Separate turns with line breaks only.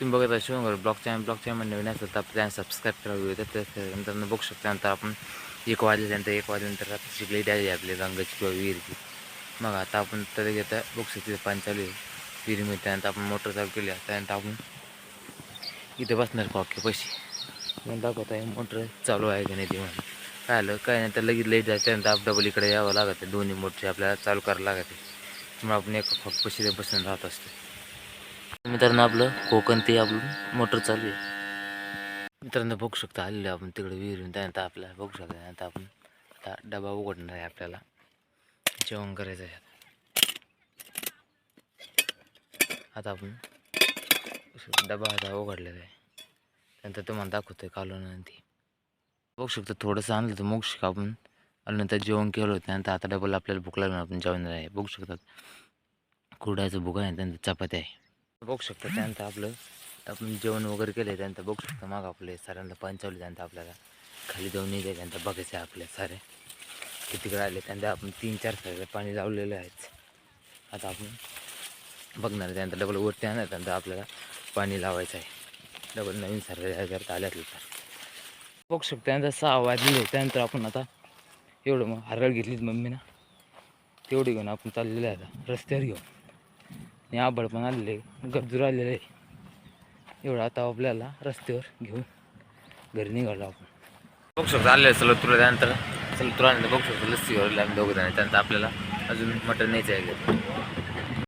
तुम्ही बघत आहे शिवंगर ब्लॉक चॅनल ब्लॉक चॅनल नवीन असेल तर आपल्या सबस्क्राईब करावी त्याच्यानंतर बघू शकता. नंतर आपण एक वाजल्यानंतर एक वाजल्यानंतर आता शिकली द्यायची आपली गंगाची किंवा विहिरीची. मग आता आपण तरी घेता बघू शकतो पाणी चालू आहे. विहिरी विहिरीमध्ये त्यानंतर आपण मोटर चालू केली. त्यानंतर आपण इथे बसणार कॉके पैसे मग दाखवत आहे मोटर चालू आहे की नाही ते म्हणून. काय आलं काय नाही तर लगेच लेट जायचं त्यानंतर आप डबल इकडे यावं लागत आहे. दोन्ही मोटरचे आपल्याला चालू करावं लागत आहे. त्यामुळे आपण एका खोक पैसे बसून राहत असतो मित्रांनो आपलं कोकण ते आपलं मोटर चालू आहे. मित्रांनो बघू शकता आलेलं आपण तिकडे विहिरून त्यानंतर आपल्याला बघू शकता त्यानंतर आपण आता डबा उघडणार आहे आपल्याला. जेवण करायचं आहे आता. आपण डबा आता उघडलेला आहे. त्यानंतर तुम्हाला दाखवतोय कालून आणि ती. बघू शकतो थोडंसं आणलं तर मग शिका आपण. आल्यानंतर जेवण केलं होतं त्यानंतर आता डबल आपल्याला भूक लागणार आपण जेवण आहे. बघू शकतात कुरड्याचं भुगा आहे त्यानंतर चपाती आहे. बघू शकता त्यानंतर आपलं. आपण जेवण वगैरे केलं आहे त्यानंतर बघू शकता मग आपले साऱ्यांना पाणी त्यानंतर आपल्याला. खाली जाऊन निघाय त्यानंतर बघायचं आहे आपल्या सारे. किती राहिले त्यानंतर आपण तीन चार सारे पाणी लावलेले आहेत आता आपण बघणार त्यानंतर डबल वरती आणणार त्यानंतर आपल्याला पाणी लावायचं आहे. डबल नवीन सारे जर आल्यातलं तर बघू शकता त्यानंतर सहा वाजले त्यानंतर आपण आता एवढं मग हरळ घेतलीच मम्मीनं. तेवढी घेऊन आपण चाललेलं आहे आता रस्त्यावर घेऊन. आणि आबड पण आलेले गरजूर आलेले आहे. एवढं आता आपल्याला रस्त्यावर घेऊन घरी निघालो आपण. बघू शकतो आलेलं सलतुरा त्यानंतर. सलतुरा बघू शकतो लस्सीवर दोघं जण. त्यानंतर आपल्याला अजून मटण न्यायचं आहे.